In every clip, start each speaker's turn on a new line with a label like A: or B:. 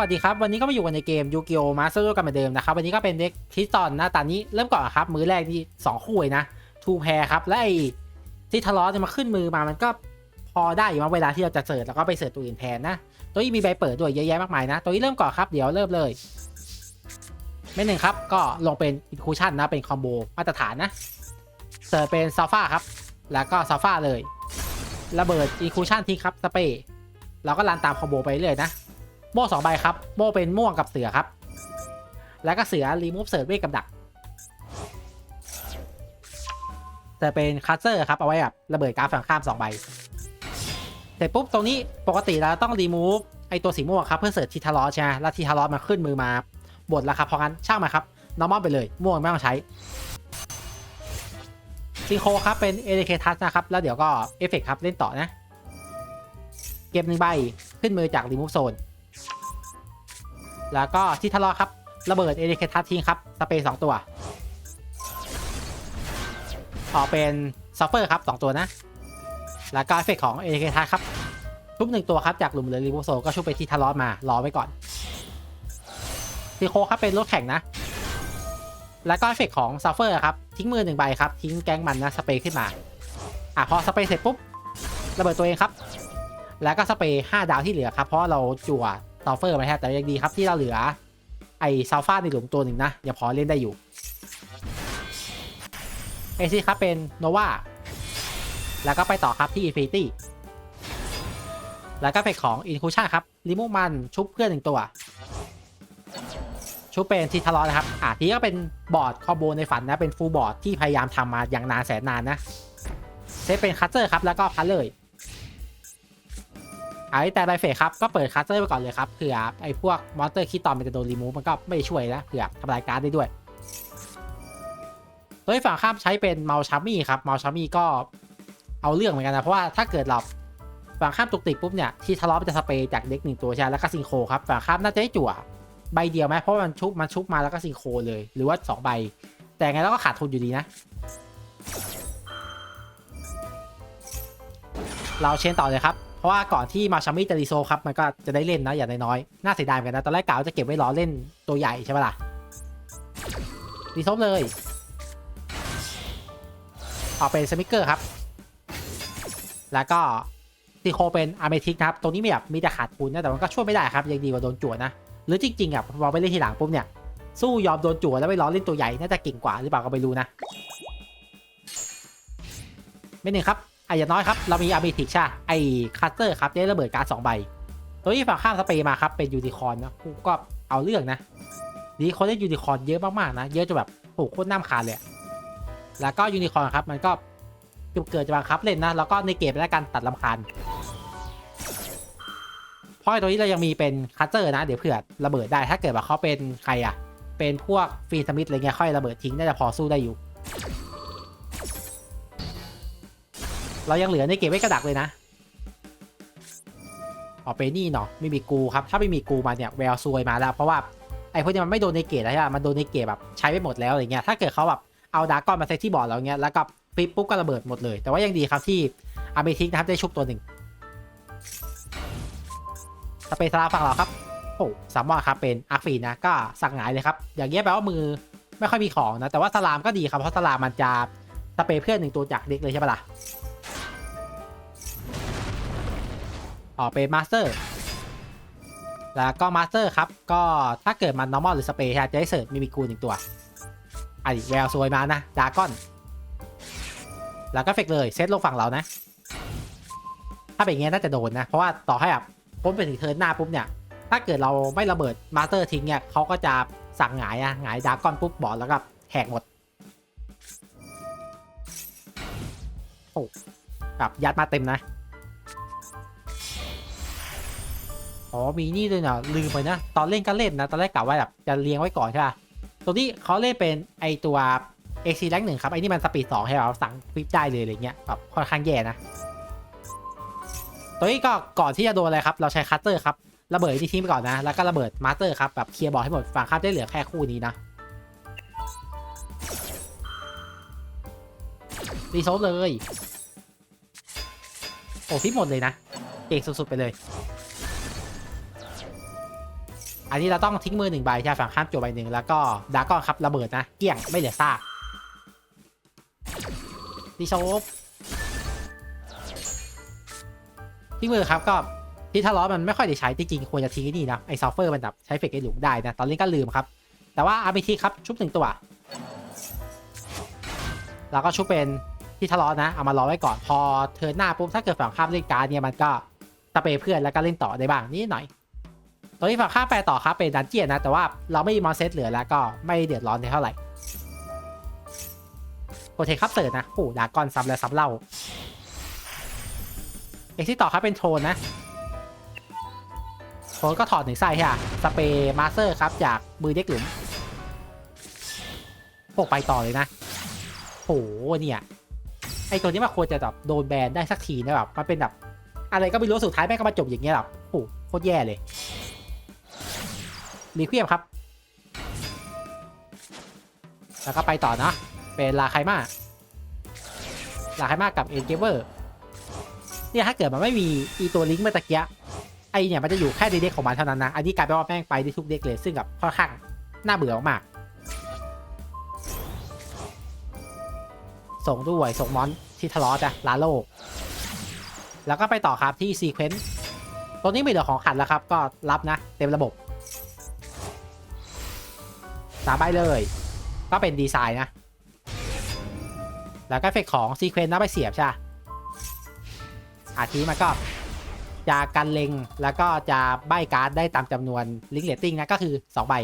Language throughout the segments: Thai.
A: วัสดีครับ วันนี้ก็มาอยู่กันในเกมยูกิโอมาสเตอร์กันเหมือนเดิมนะครับ วันนี้ก็เป็นเด็กคิสตอนหน้าตานี้เริ่มก่อนครับ มือแรกที่สองคู่เลยนะทูแพรครับ และไอ้ที่ทะเลาะจะมาขึ้นมือมามันก็พอได้อยู่มั้งเวลาที่เราจะเสิร์ชแล้วก็ไปเสิร์ชตัวอื่นแทนนะ ตัวนี้มีใบเปิดด้วยเยอะแยะมากมายนะ ตัวนี้เริ่มก่อนครับเดี๋ยวเริ่มเลยเม็ดหนึ่งครับก็ลงเป็นอินคูชั่นนะเป็นคอมโบมาตรฐานนะเสิร์ชเป็นซาฟ้าครับแล้วก็ซาฟ้าเลย ระเบิดอินคูชั่นทิ้งครับสเปรย์เราก็รันตามคอมโบไปเรื่อยนะ โม่สองใบครับ โม่เป็นม่วงกับเสือครับ แล้วก็เสือรีมูฟเสิร์ฟเวกับดักแต่เป็นคัสเซอร์ครับเอาไว้แบบระเบิดการฝั่งข้ามสองใบ เสร็จปุ๊บตรงนี้ปกติเราต้องรีมูฟไอตัวสีม่วงครับเพื่อเสิร์ชทีทารอสใช่ไหมแล้วทีทารอสมันขึ้นมือมาบดแล้วครับเพราะงั้นช่างมาครับนอร์มอลไปเลย ม่วงไม่ต้องใช้ซิงโคครับ เป็นเอเ k ทัสนะครับ แล้วเดี๋ยวก็เอฟเฟกครับ เล่นต่อนะ เก็บหนึ่งใบ ขึ้นมือจากรีมูฟโซน แล้วก็ที่ทะเลาะครับ ระเบิดเอเดเคทัสทิ้งครับ สเปรย์สองตัว ออกเป็นซัฟเฟอร์ครับสองตัวนะ แล้วก็เอฟเฟกของเอเดเคทัสครับ ทุบหนึ่งตัวครับ จากหลุมเหลือรีโวโซก็ชุบไปที่ทะเลาะมา รอไว้ก่อนซีโคครับเป็นรถแข่งนะ แล้วก็เอฟเฟกของซัฟเฟอร์ครับ ทิ้งมือหนึ่งใบครับ ทิ้งแก๊งมันนะ สเปรย์ขึ้นมา อะพอสเปรย์เสร็จปุ๊บ ระเบิดตัวเองครับ แล้วก็สเปรย์ห้าดาวที่เหลือครับ เพราะเราจั่ว ซัลเฟอร์มาแทนแต่ยังดีครับที่เราเหลือ ไอซัลฟาในหลุมตัวหนึ่งนะยังพอเล่นได้อยู่เอซี่ครับเป็นโนวาแล้วก็ไปต่อครับที่อินฟินิตี้แล้วก็เฟกของอินคูชั่นครับลิมูมันชุบเพื่อนหนึ่งตัว ชุบเป็นทีทารอนะครับ อะทีก็เป็นบอร์ดคอมโบในฝันนะ เป็นฟูลบอร์ดที่พยายามทำมาอย่างนานแสนนานนะ เซตเป็นคัตเตอร์ครับ แล้วก็พันเลย ไอ้แต่ไบเฟสครับ ก็เปิดคัสเตอร์ไปก่อนเลยครับเผื่อไอ้พวกมอนสเตอร์คิดตอนมันจะโดนรีมูฟมันก็ไม่ช่วยนะเผื่อทำลายการ์ดได้ด้วยโดยฝั่งข้ามใช้เป็นเมาชามี่ครับเมาชามี่ก็เอาเรื่องเหมือนกันนะ เพราะว่าถ้าเกิดเราฝั่งข้ามตุกติกปุ๊บเนี่ยที่ทะเลาะมันจะสเปรย์จากเด็กหนึ่งตัวใช่แล้วก็ซิงโครครับฝั่งข้ามน่าจะได้จั่วใบเดียวไหมเพราะมันชุบมันชุบมาแล้วก็ซิงโครเลย หรือว่าสองใบ แต่ไงเราก็ขาดทุนอยู่ดีนะ เราเชนต่อเลยครับ ราะว่าก่อนที่มาชามิจะรีโซครับมันก็จะได้เล่นนะอย่างน้อยๆน่าเสียดายเหมือนกันนะตอนแรกกะว่าจะเก็บไว้รอเล่นตัวใหญ่ใช่ปะล่ะรีโซเลยออกเป็นสมิเกอร์ครับ แล้วก็ซีโคเป็นอาร์เมทิกนะครับตรงนี้มีแบบมีแต่ขาดทุนนะแต่มันก็ช่วยไม่ได้ครับยังดีกว่าโดนจั่วนะหรือจริงๆอะพอไปเล่นทีหลังปุ๊บเนี่ยสู้ยอมโดนจั่วแล้วไปล้อเล่นตัวใหญ่น่าจะเก่งกว่าหรือเปล่าก็ไม่รู้นะไม่หนึ่งครับ อะอย่างน้อยครับเรามีอาร์เมทิกใช่ไอ้คัตเตอร์ครับได้ระเบิดการ์ดสองใบ ตัวที่ฝั่งข้ามสเปรย์มาครับเป็นยูนิคอร์นนะก็เอาเรื่องนะดีคนได้ยูนิคอร์นเยอะมากๆนะ เยอะจนแบบโอ้โหโคตรน้ำขาดเลย แล้วก็ยูนิคอร์นครับมันก็เกิดจะบังคับเล่นนะแล้วก็ในเกมและการตัดลำคาญเพราะตัวนี้เรายังมีเป็นคัตเตอร์นะ เดี๋ยวเผื่อระเบิดได้ถ้าเกิดว่าเขาเป็นใครอะเป็นพวกฟรีสมิธอะไรเงี้ยค่อยระเบิดทิ้งน่าจะพอสู้ได้อยู่ เรายังเหลือในเก็บไว้กระดักเลยนะออกไปนี่เนาะไม่มีกูครับ ถ้าไม่มีกูมาเนี่ยแววซวยมาแล้ว เพราะว่าไอ้พวกนี้มันไม่โดนในเกตแล้วใช่ไหมมันโดนในเกตแบบใช้ไปหมดแล้วอะไรเงี้ยถ้าเกิดเขาแบบเอาดาร์กอนมาเซตที่บอร์ดเราเงี้ยแล้วก็ปิปปุ๊บก็ระเบิดหมดเลย แต่ว่ายังดีครับที่อาร์เมทิกนะครับได้ชุบตัวหนึ่งสเปซลาฝั่งเราครับโอ้สามารถครับเป็นอาร์ฟีนะก็สั่งหงายเลยครับอย่างเงี้ยแปลว่ามือไม่ค่อยมีของนะแต่ว่าสลามก็ดีครับเพราะสลามมันจะสเปรย์เพื่อนหนึ่งตัวจากเด็กเลยใช่ปะล่ะ ออกเป็นมาสเตอร์แล้วก็มาสเตอร์ครับ ก็ถ้าเกิดมัน normal หรือสเปรย์จะได้เสิร์ฟมีมีกูหนึ่งตัวอันนี้แววซวยมานะดากอน แล้วก็เฟกเลยเซตลงฝั่งเรานะ ถ้าเป็นอย่างงี้น่าจะโดนนะ เพราะว่าต่อให้แบบพ้นไปถึงเทิร์นหน้าปุ๊บเนี่ย ถ้าเกิดเราไม่ระเบิดมาสเตอร์ทิ้งเนี่ยเขาก็จะสั่งหงายอะหงายดากอนปุ๊บบอลแล้วก็แหกหมดโอ้แบบยัดมาเต็มนะ อ๋อมีนี่ด้วยนะลืมไปนะ ตอนเล่นก็เล่นนะ ตอนแรกกะว่าแบบจะเลี้ยงไว้ก่อนใช่ป่ะตัวนี้เขาเล่นเป็นไอตัว x ็ rank หนึ่งครับไอนี่มันสปีดสองให้เราสั่งฟิปได้เลยอะไรเงี้ยแบบค่อนข้างแย่นะ ตัวนี้ก็ก่อนที่จะโดนอะไรครับ เราใช้คัตเตอร์ครับระเบิดที่ทิ้งไปก่อนนะ แล้วก็ระเบิดมาสเตอร์ครับแบบเคลียร์บอลให้หมดฝั่งข้ามได้เหลือแค่คู่นี้นะรีโซลเลย โอ้ฟิปหมดเลยนะ เก่งสุดๆไปเลย อันนี้เราต้องทิ้งมือหนึ่งใบใช่ฝั่งข้ามจวใบหนึ่งแล้วก็ดาก้อนครับระเบิดนะ เกลี้ยงไม่เหลือซากดิโชบทิ้งมือครับก็ที่ทะเลาะมันไม่ค่อยได้ใช้จริงๆควรจะทิ้งนี่นะไอซัฟเฟอร์มันแบบใช้เฟกไอหลุมได้นะ ตอนนี้ก็ลืมครับ แต่ว่าอาร์บิทีครับชุบหนึ่งตัวแล้วก็ชุบเป็นที่ทะเลาะนะ เอามารอไว้ก่อนพอเทินหน้าปุ๊บถ้าเกิดฝั่งข้ามเล่นการ์ดเนี่ยมันก็สเปยเพื่อนแล้วก็เล่นต่อได้บ้างนิดหน่อย ตัวที่ฝั่งข้าแปลต่อครับเป็นดันเจียนนะ แต่ว่าเราไม่มีมอนเซตเหลือแล้วก็ไม่เดือดร้อนเท่าไหร่โปรเทคครับเสิร์ตนะโอ้ดากอนซ้ำแล้วซ้ำเล่า เอกที่ต่อครับเป็นโทนนะโทนก็ถอดหนึ่งไส้ค่ะสเปรย์มาสเตอร์ครับ จากมือเด็กหลุมโปกไปต่อเลยนะโหเนี่ยไอตัวนี้มันควรจะแบบโดนแบนได้สักทีนะแบบมันเป็นแบบอะไรก็ไม่รู้สุดท้ายแม่งก็มาจบอย่างเงี้ยแบบโหโคตรแย่เลย รีเควมครับ แล้วก็ไปต่อเนาะเป็นลาไคมาลาไคมากับเอ็นเกเวอร์เนี่ยถ้าเกิดมันไม่มีอีตัวลิงก์เมื่อตะกี้ไอเนี่ยมันจะอยู่แค่ในเด็กของมันเท่านั้นนะ อันนี้กลายเป็นว่าแม่งไปได้ทุกเด็กเลยซึ่งแบบค่อนข้างน่าเบื่อมากส่งด้วยส่งมอนที่ทะเลาะจ้ะลาโลก แล้วก็ไปต่อครับที่ซีเควนต์ตัวนี้ไม่เหลือของขัดแล้วครับ ก็รับนะ เต็มระบบ สามใบเลย ก็เป็นดีไซน์นะ แล้วก็เฟกของซีเควนต์นะไปเสียบใช่อาทีมันก็จะกันเล็งแล้วก็จะใบการ์ดได้ตามจำนวนลิงเลตติ้งนะก็คือ 2 ใบ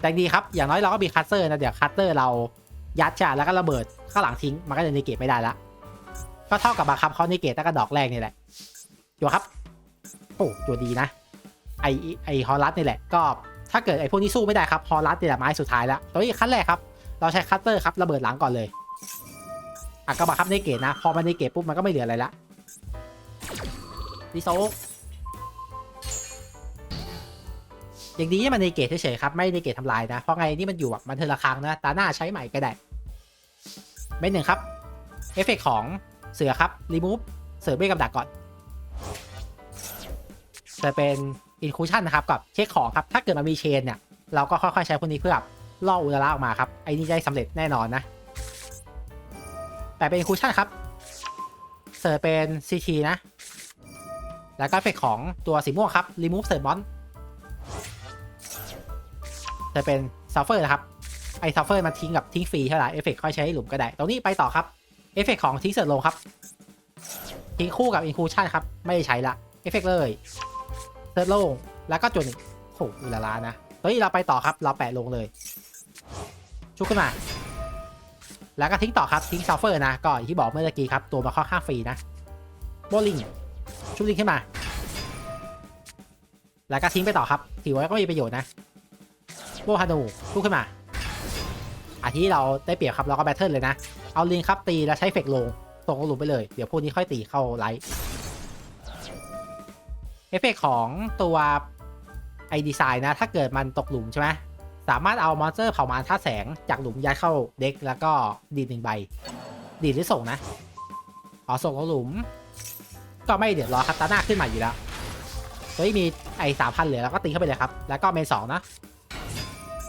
A: แต่ดีครับ อย่างน้อยเราก็มีคัตเตอร์นะเดี๋ยวคัตเตอร์เรายัดชาแล้วก็ระเบิดข้างหลังทิ้ง มันก็จะในเกตไม่ได้ละ ก็เท่ากับบังคับเขาในเกตตั้งแต่ดอกแรกนี่แหละจัวครับ โอ้จัวดีนะ ไอไอฮอลลัสนี่แหละ ก็ ถ้าเกิดไอ้พวกนี้สู้ไม่ได้ครับฮอลลัสนี่แหละไม้สุดท้ายแล้วตัวนี้ขั้นแรกครับเราใช้คัตเตอร์ครับระเบิดหลังก่อนเลยอะก็บังคับในเกตนะ พอมันในเกตปุ๊บมันก็ไม่เหลืออะไรละดิโซกอย่างนี้มันในเกตเฉยๆครับไม่ในเกตทำลายนะ เพราะไงนี่มันอยู่แบบมันเทอละครั้งนะตาหน้าใช้ใหม่ก็ได้เม็ดหนึ่งครับเอฟเฟกของเสือครับรีมูฟเสือเบ้กับดักก่อนจะเป็น อินคูชันนะครับกับเช็คของครับถ้าเกิดมันมีเชนเนี่ยเราก็ค่อยๆใช้พวกนี้เพื่อล่ออุลตร้าออกมาครับไอ้นี่ได้สำเร็จแน่นอนนะแต่เป็นอินคูชันครับเสิร์ฟเป็นซีทีนะ แล้วก็เอฟเฟกของตัวสีม่วงครับรีมูฟเสิร์ฟมอนจะเป็นซัฟเฟอร์นะครับ ไอซัฟเฟอร์มันทิ้งกับทิ้งฟรีเท่าไหร่เอฟเฟกค่อยใช้ให้หลุมก็ได้ ตรงนี้ไปต่อครับ เอฟเฟกของทิ้งเสิร์ฟลงครับ ทิ้งคู่กับอินคูชันครับ ไม่ได้ใช้ละ เอฟเฟกเลย เสิร์ฟลงแล้วก็จุดหนึ่งโอ้อุลาลานะตอนนี้เราไปต่อครับ เราแปะลงเลย ชุบขึ้นมา แล้วก็ทิ้งต่อครับ ทิ้งซัฟเฟอร์นะ ก็อย่างที่บอกเมื่อกี้ครับ ตัวมาค่อนข้างฟรีนะ โบลิง ชุบลิงขึ้นมา แล้วก็ทิ้งไปต่อครับ ถือว่าก็มีประโยชน์นะ โบฮานูชุบขึ้นมาอาที่เราได้เปรียบครับ เราก็แบทเทิลเลยนะ เอาลิงครับตีแล้วใช้เฟกลง ส่งลงหลุมไปเลย เดี๋ยวพวกนี้ค่อยตีเข้าไลท์ เอฟเฟกของตัวไอดีไซน์นะ ถ้าเกิดมันตกหลุมใช่ไหมสามารถเอามอนสเตอร์เผามาท่าแสงจากหลุมย้ายเข้าเด็กแล้วก็ดีดหนึ่งใบ ดีดหรือส่งนะอ๋อส่งลงหลุม ก็ไม่เดือดร้อนครับตาหน้าขึ้นมาอยู่แล้วเฮ้มีไอสามพันเหลือแล้วก็ตีเข้าไปเลยครับ แล้วก็เมนสองนะ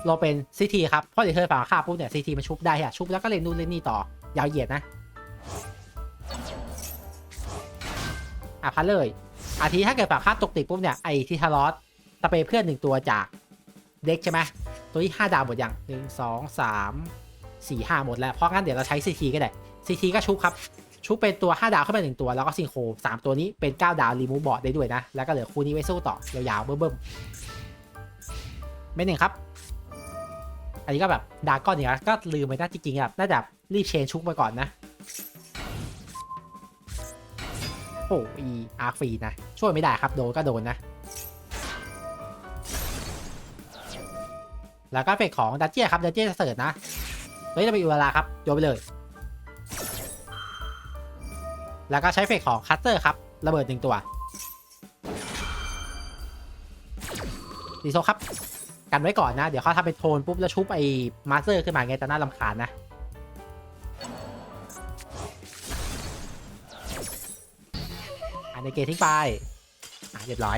A: เราเป็นซีทีครับเพราะเดี๋ยวเธอฝั่งข้าปุ๊บเนี่ยซีทีมันชุบได้อะชุบแล้วก็เล่นนู่นเล่นนี่ต่อยาวเหยียดนะอะพันเลย อาทีถ้าเกิดฝั่งข้าตกติดปุ๊บเนี่ยไอที่ทารอสสเปรย์เพื่อนหนึ่งตัวจากเด็กใช่ไหมตัวที่ห้าดาวหมดยังหนึ่งสองสามสี่ห้าหมดแล้ว เพราะงั้นเดี๋ยวเราใช้ซีทีก็ได้ซีทีก็ชุบครับ ชุบเป็นตัว 5 ดาวขึ้นไปหนึ่งตัว แล้วก็ซิงโครสามตัวนี้เป็น 9 ดาวรีมูฟบอร์ดได้ด้วยนะ แล้วก็เหลือคู่นี้ไว้สู้ต่อยาวๆเบิ่มๆไม่หนึ่งครับ อันนี้ก็แบบดาก้อนเนี่ยก็ลืมไปนะจริงๆอะน่าจะรีบเชนชุบไปก่อนนะ โอ้อีอาร์ฟรีนะ ช่วยไม่ได้ครับโดนก็โดนนะ แล้วก็เฟกของดัจเจียครับดัจเจียจะเสิร์ตนะเฮ้ยจะไปอุเวลาครับโยนไปเลย แล้วก็ใช้เฟกของคัตเตอร์ครับระเบิดหนึ่งตัวดีโซครับ กันไว้ก่อนนะ เดี๋ยวเขาทำเป็นโทนปุ๊บแล้วชุบไอ้มาสเตอร์ขึ้นมาไงจะน่าลำคาญนะ ในเกมทิ้งไปอะเรียบร้อย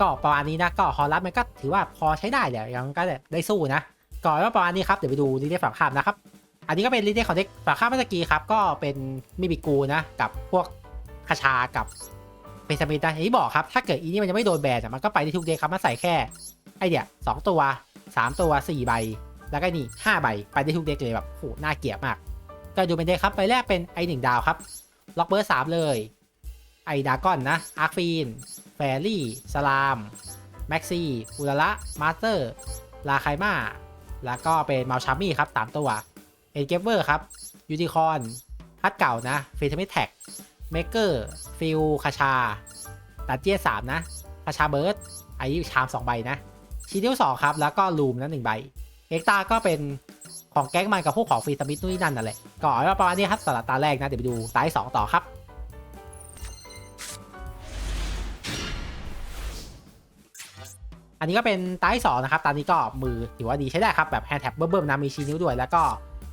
A: ก็ประมาณนี้นะก็ฮอลลัสมันก็ถือว่าพอใช้ได้แหละยังก็ได้สู้นะก่อนว่าประมาณนี้ครับเดี๋ยวไปดูลิเดฝั่งข้ามนะครับ อันนี้ก็เป็นลิเดของเด็กฝั่งข้ามเมื่อกี้ครับก็เป็นมิบิกูนะกับพวกคาชากับเปซามิดนะอย่าที่บอกครับถ้าเกิดอีนี่มันยังไม่โดนแบนมันก็ไปได้ทุกเด็กครับมันใส่แค่ไอเดียสองตัวสามตัวสี่ใบ แล้วก็นี่ห้าใบไปได้ทุกเด็กเลยแบบโหน่าเกลียดมาก ก็ดูเป็นเด็กครับใบแรกเป็นไอหนึ่งดาวครับ ล็อกเบอร์สามเลย ไอดากอนนะ อาร์ฟีน แฟรี่สลาม แม็กซี่อุลละมาสเตอร์ ลาไคมาแล้วก็เป็นมาลชามี่ครับสามตัว เอ็นเกเวอร์ครับ ยูนิคอนพัดเก่านะเฟทเมแท็กเมเกอร์ฟิลคาชาดันเจียสามนะคาชาเบิร์ดไอชามสองใบนะชีเดียวสองครับ แล้วก็ลูมนะหนึ่งใบ เอ็กตาก็เป็น ของแก๊งมันกับพวกของฟรีสมิธนู่นนี่นั่นนั่นแหละก็เอาไว้ประมาณนี้ครับสำหรับตาแรกนะเดี๋ยวไปดูตาที่สองต่อครับอันนี้ก็เป็นตาที่สองนะครับ ตอนนี้ก็มือถือว่าดีใช้ได้ครับ แบบแฮนด์แท็บเบิ่มๆนะมีชี้นิ้วด้วย แล้วก็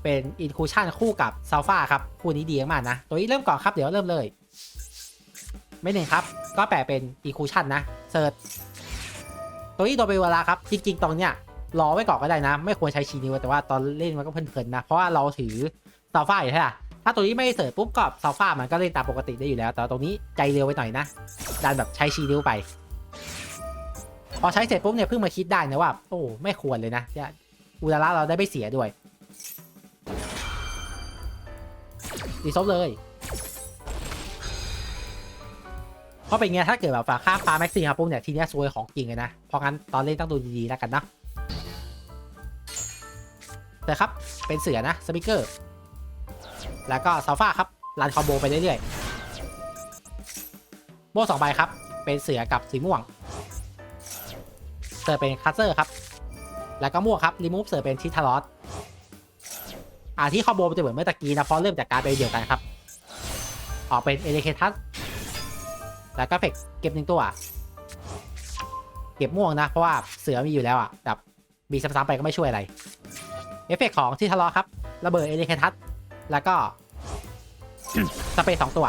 A: เป็นอินคูชั่นคู่กับซัลฟาครับ คู่นี้ดีมากนะ ตัวนี้เริ่มก่อนครับ เดี๋ยวเริ่มเลย ไม่หนึ่งครับ ก็แปลเป็นอินคูชั่นนะเซิร์ชตัวนี้โดนไปเวลาครับ จริง ๆ ตรงเนี้ย รอไว้ก่อนก็ได้นะ ไม่ควรใช้ชี้นิ้วแต่ว่าตอนเล่นมันก็เพลินๆนะ เพราะว่าเราถือซัลฟาอยู่ใช่ไหมถ้าตัวนี้ไม่เสิร์ชปุ๊บก็ซัลฟามันก็เล่นตามปกติได้อยู่แล้ว แต่ตรงนี้ใจเร็วไปหน่อยนะดันแบบใช้ชี้นิ้วไป พอใช้เสร็จปุ๊บเนี่ยเพิ่งมาคิดได้นะว่า โอ้ไม่ควรเลยนะเนี่ยอุลาระเราได้ไม่เสียด้วยดีซบเลยเพราะเป็นไงถ้าเกิดแบบฝาค่าฟ้าแม็กซี่ครับปุ๊บเนี่ยทีนี้ซวยของจริงเลยนะ เพราะงั้นตอนเล่นต้องดูดีๆแล้วกันนะ แต่ครับ เป็นเสือนะสปิเกอร์ แล้วก็ซาฟ้าครับรันคอมโบไปเรื่อยๆ โม่สองใบครับ เป็นเสือกับสีม่วง เสิร์ฟเป็นคัสเซอร์ครับ แล้วก็ม่วงครับรีมูฟเสิร์ฟเป็นทิทารอสอ่าที่คอมโบมันจะเหมือนเมื่อตะกี้นะเพราะเริ่มจากการไปเดียวกันครับ ออกเป็นเอเลเคทัสแล้วก็เฟกเก็บหนึ่งตัว เก็บม่วงนะ เพราะว่าเสือมีอยู่แล้วอะแบบมีซ้ำๆไปก็ไม่ช่วยอะไร เอฟเฟกของทิทารอสครับ ระเบิดเอเลเคทัสแล้วก็ สเปรย์สองตัว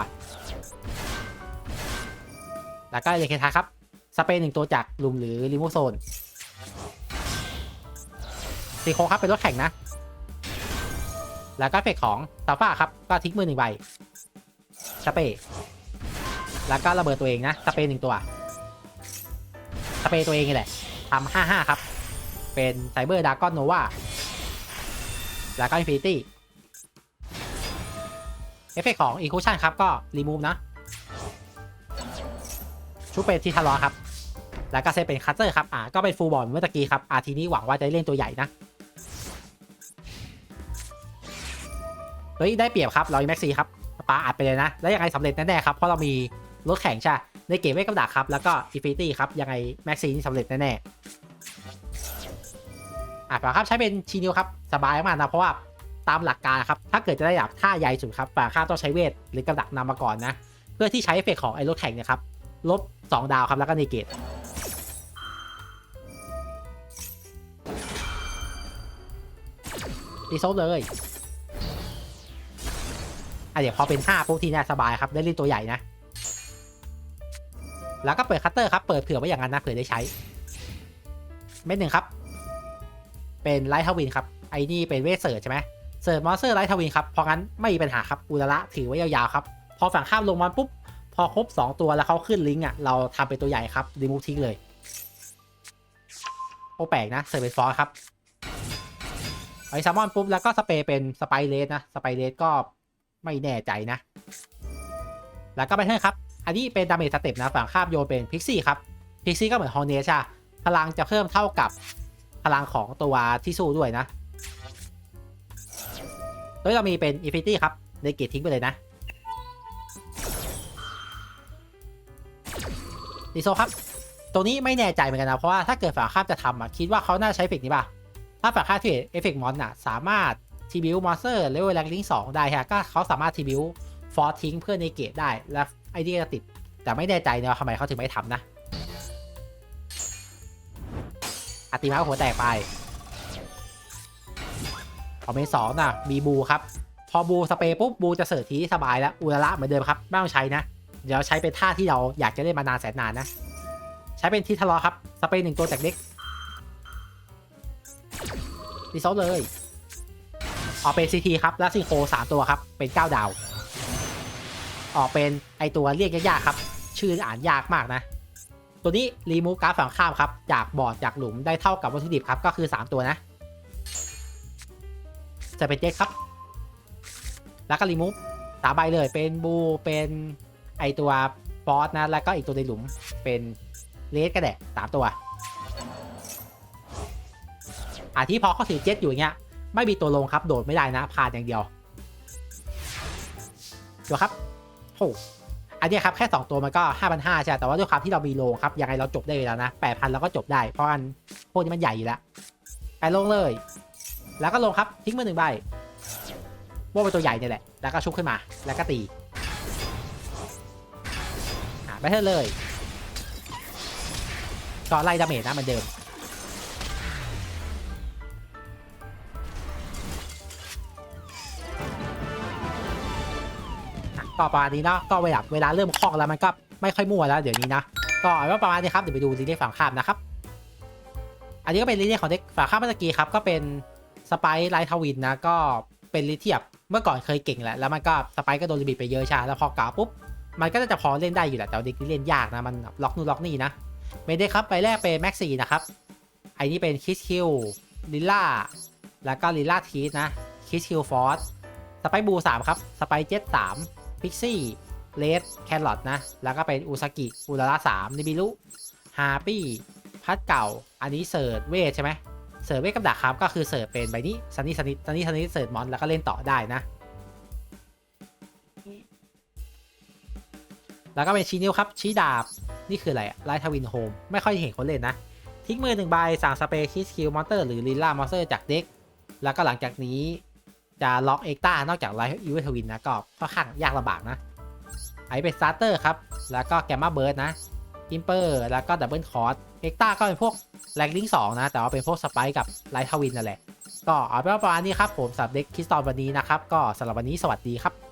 A: แล้วก็เอเลเคทัสครับ สเปรย์หนึ่งตัวจากลุมหรือรีโมโซนซีโคครับเป็นรถแข่งนะ แล้วก็เฟกของซาฟ้าครับ ก็ทิ้งมือหนึ่งใบ สเปรย์ แล้วก็ระเบิดตัวเองนะ สเปรย์หนึ่งตัว สเปรย์ตัวเองนี่แหละทำห้าห้าครับ เป็นไซเบอร์ดากอนโนวา แล้วก็อินฟินิตี้ เอฟเฟกของอีคูชันครับ ก็รีมูฟนะ ชุบเป็นที่ทารอครับ แล้วก็เซตเป็นคัตเตอร์ครับ อ่า ก็เป็นฟูลบอลเมื่อตะกี้ครับ อาทีนี้หวังว่าจะได้เล่นตัวใหญ่นะเฮ้ยได้เปรียบครับ เราแม็กซี่ครับปาอัดไปเลยนะ แล้วยังไงสำเร็จแน่ๆครับ เพราะเรามีรถแข่งใช่ในเกมเวกกับดักครับ แล้วก็อินฟินิตี้ครับ ยังไงแม็กซี่นี่สำเร็จแน่ๆ อะฝาครับใช้เป็นชีนิวครับสบายมากนะเพราะว่าตามหลักการครับถ้าเกิดจะได้แบบท่าใหญ่สุดครับฝาข้าต้องใช้เวทหรือกับดักนำมาก่อนนะ เพื่อที่ใช้เอฟเฟกของไอ้รถแข่งเนี่ยครับลบ 2 ดาวครับแล้วก็เนเกตดีโซเลยอะเดี๋ยวพอเป็น5ปุ๊บทีเนี่ยสบายครับได้เล่นตัวใหญ่นะ แล้วก็เปิดคัตเตอร์ครับเปิดเผื่อไว้อย่างนั้นนะเผื่อได้ใช้เม็ดหนึ่งครับ เป็นไลท์ทวินครับ ไอ้นี่เป็นเวทเสิร์ใช่ไหมเสิร์ชมอนสเตอร์ไลท์ทวินครับ เพราะงั้นไม่มีปัญหาครับอุลระถือไว้ยาวๆครับ พอฝั่งข้ามลงมาปุ๊บ พอครบ 2 ตัวแล้วเขาขึ้นลิงก์อะ เราทำเป็นตัวใหญ่ครับรีมูฟทิ้งเลย โอแปลกนะเสิร์ฟเป็นฟอสครับไอซลมอนปุ๊บ แล้วก็สเปรย์เป็นสไปเลสนะ สไปเลสก็ไม่แน่ใจนะ แล้วก็ไปเทอร์ครับ อันนี้เป็นดาเมจสเต็ปนะ ฝั่งข้ามโยเป็นพิกซี่ครับ พิกซี่ก็เหมือนฮอร์เนชอะพลังจะเพิ่มเท่ากับ พลังของตัวที่สู้ด้วยนะ โดยเรามีเป็นอินฟินิตี้ครับในเกตทิ้งไปเลยนะดีโซครับตรงนี้ไม่แน่ใจเหมือนกันนะ เพราะว่าถ้าเกิดฝาข้ามจะทำอะคิดว่าเขาน่าใช้เอฟเฟกนี้ป่ะ ถ้าฝาข้ามที่เอฟเฟกมอนอะ สามารถทีบิวมอนสเตอร์เลเวลแรงลิงสองได้ฮะก็เขาสามารถทีบิวฟอร์ทิ้งเพื่อในเกตได้ และไอเดียติด แต่ไม่แน่ใจนะทำไมเขาถึงไม่ทำนะ ติมาหัวแตกไปคอมเมนต์สองนะมีบูครับ พอบูสเปรย์ปุ๊บบูจะเสิร์ฟทีสบายแล้วอุลละเหมือนเดิมครับไม่ต้องใช้นะ เดี๋ยวใช้เป็นท่าที่เราอยากจะได้มานานแสนนานนะ ใช้เป็นที่ทะเลาะครับ สเปรย์หนึ่งตัวจากเด็กรีโซลเลยออกเป็นซีทีครับ แล้วซิงโครสามตัวครับ เป็น9ดาว ออกเป็นไอตัวเรียกยากๆครับ ชื่ออ่านยากมากนะ ตัวนี้รีมูฟการ์ดฝั่งข้ามครับ จากบอร์ดจากหลุมได้เท่ากับวัตถุดิบครับ ก็คือ 3 ตัวนะจะเป็นเจ็ดครับ แล้วก็รีมูฟสามใบเลยเป็นบูเป็นไอตัวฟอสนะ แล้วก็อีกตัวในหลุมเป็นเลสก็แดะสามตัวอาที่พอเขาถือเจ็ตอยู่างเงี้ยไม่มีตัวลงครับ โดดไม่ได้นะผ่านอย่างเดียวดูครับโห อันนี้ครับแค่ 2 ตัวมันก็ 5,500ใช่แต่ว่าด้วยความที่เรามีโลงครับยังไงเราจบได้อยู่แล้วนะ8,000เราก็จบได้เพราะอันพวกนี้มันใหญ่อยู่แล้วไปลงเลย แล้วก็ลงครับทิ้งมือหนึ่งใบว่าเป็นตัวใหญ่เนี่ยแหละ แล้วก็ชุบขึ้นมา แล้วก็ตีอ่าไปเถอะเลยก็ไล่ดาเมจนะเหมือนเดิม ก็ประมาณนี้เนาะก็เวลาเวลาเริ่มคล่องแล้วมันก็ไม่ค่อยมั่วแล้วเดี๋ยวนี้นะก็เอาไว้ว่าประมาณนี้ครับเดี๋ยวไปดูรีเลย์ฝั่งข้ามนะครับ อันนี้ก็เป็นรีเลย์ของเด็กฝั่งข้ามเมื่อกี้ครับก็เป็นสไปร์ไลท์ทวินนะก็เป็นลิเทียบเมื่อก่อนเคยเก่งแหละแล้วมันก็สไปร์ก็โดนลิมิตไปเยอะใช่แล้วพอกล่าวปุ๊บมันก็จะพอเล่นได้อยู่แหละแต่เด็กที่เล่นยากนะมันล็อกนู่นล็อกนี่นะไม่ได้ครับไปแรกเป็นแม็กซี่นะครับไอ้นี่เป็นคิสคิวลิล่าแล้วก็ลิล่าทีสนะคิสคิวฟอร์สสไปบูสามครับสไปเจ็ตสาม พิกซี่เลดแครอทนะ แล้วก็เป็นอุซากิอุราระสามนิบิลุฮาปี้พัดเก่า อันนี้เสิร์ชเวทใช่ไหมเสิร์ชเวทกับดักครับก็คือเสิร์ชเป็นใบนี้ซันนี่ซันนี่ซันนี่ซันนี่เสิร์ชมอนแล้วก็เล่นต่อได้นะ แล้วก็เป็นชีนิวครับชีดาบ นี่คืออะไรไลท์ทวินโฮมไม่ค่อยเห็นคนเล่นนะ ทิ้งมือหนึ่งใบสั่งสเปรย์คิสคิวมอนเตอร์หรือลิล่ามอนสเตอร์จากเด็ก แล้วก็หลังจากนี้ จะล็อกเอ็กต้านอกจากไลท์ยูเวทวินนะก็ค่อนข้างยากลำบากนะไอเป็นสตาร์เตอร์ครับ แล้วก็แกมมาเบิร์ดนะอิมเปอร์แล้วก็ดับเบิลคอร์สเอ็กต้าก็เป็นพวกแรงลิงสองนะ แต่ว่าเป็นพวกสไปกับไลท์ทวินนั่นแหละ ก็เอาเป็นว่าประมาณนี้ครับผมสำหรับเด็กคริสตอลวันนี้นะครับ ก็สำหรับวันนี้สวัสดีครับ